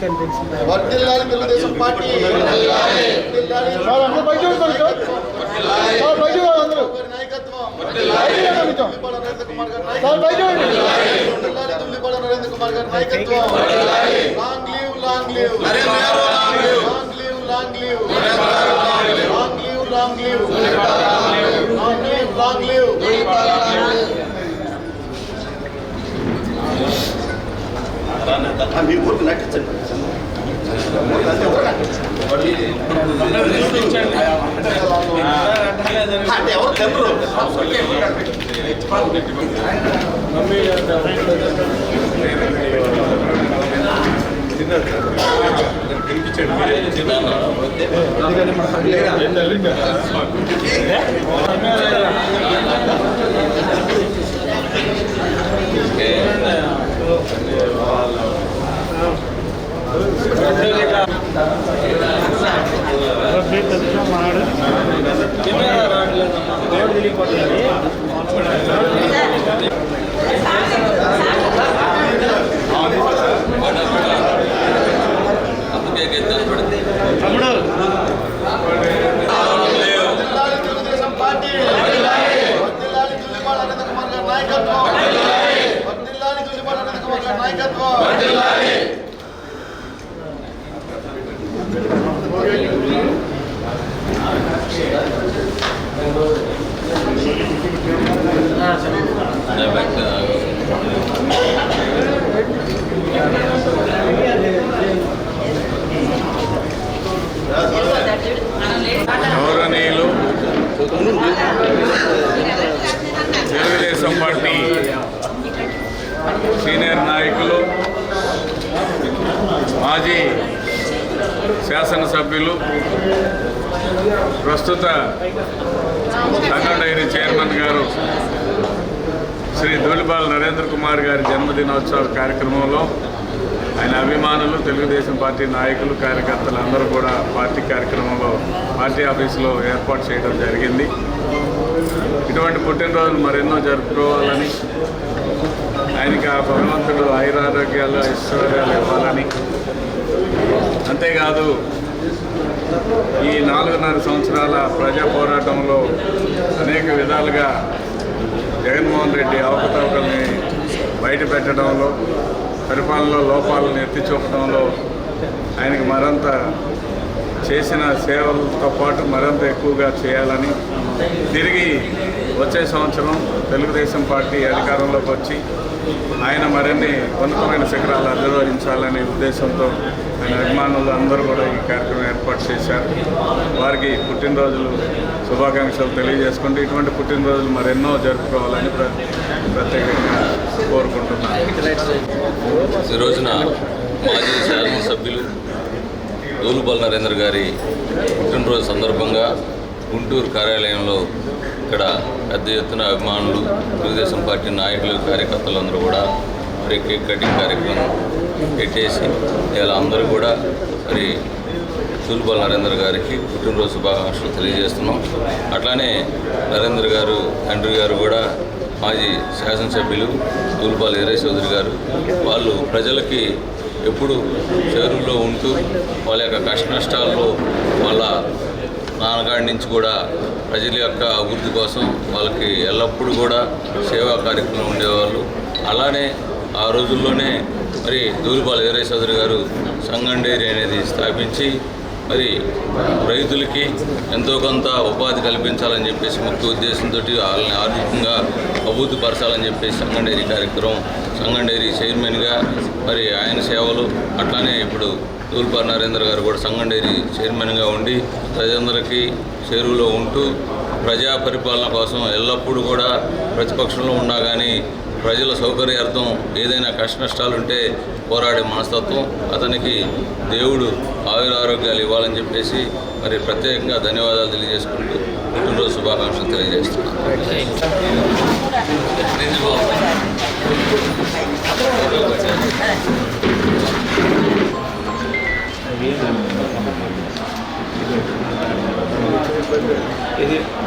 అని తెలిసింది వర్దిల్లాలి తెలుగుదేశం పార్టీ. వాళ్ళందరూ బయట సార్ బయట వాళ్ళందరూ. సార్ బయట నరేంద్ర కుమార్ గారి నాయకత్వం long leave long leave long leave long leave long leave long leave long leave మీ ఊరికి నటించండి. అంటే ఎవరు తినరు వర్ధిల్లాలి తెలుగుదేశం పార్టీ వర్ధిల్లాలి తుమ్మిపాల నరేంద్ర కుమార్ గారి నాయకత్వం వర్ధిల్లాలి తుమ్మిపాల నరేంద్ర కుమార్ గారి నాయకత్వం గౌరవనీయులు తెలుగుదేశం పార్టీ సీనియర్ నాయకులు మాజీ శాసనసభ్యులు ప్రస్తుత సంఘ డైరీ చైర్మన్ గారు శ్రీ ధూళిపాల్ నరేంద్ర కుమార్ గారి జన్మదినోత్సవ కార్యక్రమంలో ఆయన అభిమానులు తెలుగుదేశం పార్టీ నాయకులు కార్యకర్తలు అందరూ కూడా పార్టీ కార్యక్రమంలో పార్టీ ఆఫీసులో ఏర్పాటు చేయడం జరిగింది. ఇటువంటి పుట్టినరోజులు మరెన్నో జరుపుకోవాలని ఇంకా ఆ భగవంతుడు ఆయురారోగ్యాలు ఐశ్వర్యాలు ఇవ్వాలని. అంతేకాదు ఈ నాలుగున్నర సంవత్సరాల ప్రజా పోరాటంలో అనేక విధాలుగా జగన్మోహన్ రెడ్డి అవకతవకల్ని బయట పెట్టడంలో పరిపాలనలో లోపాలను ఎత్తి చూపడంలో ఆయనకి మరింత చేసిన సేవలతో పాటు మరింత ఎక్కువగా చేయాలని తిరిగి వచ్చే సంవత్సరం తెలుగుదేశం పార్టీ అధికారంలోకి వచ్చి ఆయన మరిన్ని ఉన్నతమైన శిఖరాలు అధిరోహించాలనే ఉద్దేశంతో ఆయన అభిమానులు అందరూ కూడా ఈ కార్యక్రమం ఏర్పాటు చేశారు. వారికి పుట్టినరోజులు శుభాకాంక్షలు తెలియజేసుకుంటూ ఇటువంటి పుట్టినరోజులు మరెన్నో జరుపుకోవాలని ప్ర ప్రత్యేకంగా కోరుకుంటున్నాను. ఈ రోజున మాజీ శాసనసభ్యులు దూలుబల్ నరేంద్ర గారి పుట్టినరోజు సందర్భంగా గుంటూరు కార్యాలయంలో ఇక్కడ పెద్ద ఎత్తున అభిమానులు తెలుగుదేశం పార్టీ నాయకులు కార్యకర్తలు అందరూ కూడా మరి కేక్ కటింగ్ కార్యక్రమం పెట్టేసి ఇలా అందరూ కూడా మరి దూలుపల్ నరేంద్ర గారికి పుట్టినరోజు శుభాకాంక్షలు తెలియజేస్తున్నాం. అట్లానే నరేంద్ర గారు తండ్రి గారు కూడా మాజీ శాసనసభ్యులు తూల్పాల్ వీరయ్య చౌదరి గారు వాళ్ళు ప్రజలకి ఎప్పుడు చేరులో ఉంటూ వాళ్ళ యొక్క కష్ట నష్టాల్లో వాళ్ళ నాన్నగాడి నుంచి కూడా ప్రజల యొక్క అభివృద్ధి కోసం వాళ్ళకి ఎల్లప్పుడూ కూడా సేవా కార్యక్రమం ఉండేవాళ్ళు. అలానే ఆ రోజుల్లోనే మరి దూలిపాల వీరయ్య చౌదరి గారు సంగం డైరీ అనేది స్థాపించి మరి రైతులకి ఎంతో కొంత ఉపాధి కల్పించాలని చెప్పేసి ముఖ్య ఉద్దేశంతో వాళ్ళని ఆర్థికంగా అభివృద్ధి పరచాలని చెప్పేసి సంగం డైరీ కార్యక్రమం సంగం డైరీ చైర్మన్గా మరి ఆయన సేవలు అట్లానే ఇప్పుడు తూల్పార్ నరేంద్ర గారు కూడా సంగండేరి డైరీ చైర్మన్గా ఉండి ప్రజలందరికీ చెరువులో ఉంటూ ప్రజా పరిపాలన కోసం ఎల్లప్పుడూ కూడా ప్రతిపక్షంలో ఉన్నా కానీ ప్రజల సౌకర్యార్థం ఏదైనా కష్ట నష్టాలుంటే పోరాడే మనస్తత్వం అతనికి దేవుడు ఆయుర ఆరోగ్యాలు ఇవ్వాలని చెప్పేసి మరి ప్రత్యేకంగా ధన్యవాదాలు తెలియజేసుకుంటూ పుట్టినరోజు శుభాకాంక్షలు తెలియజేస్తున్నాను. ഇത്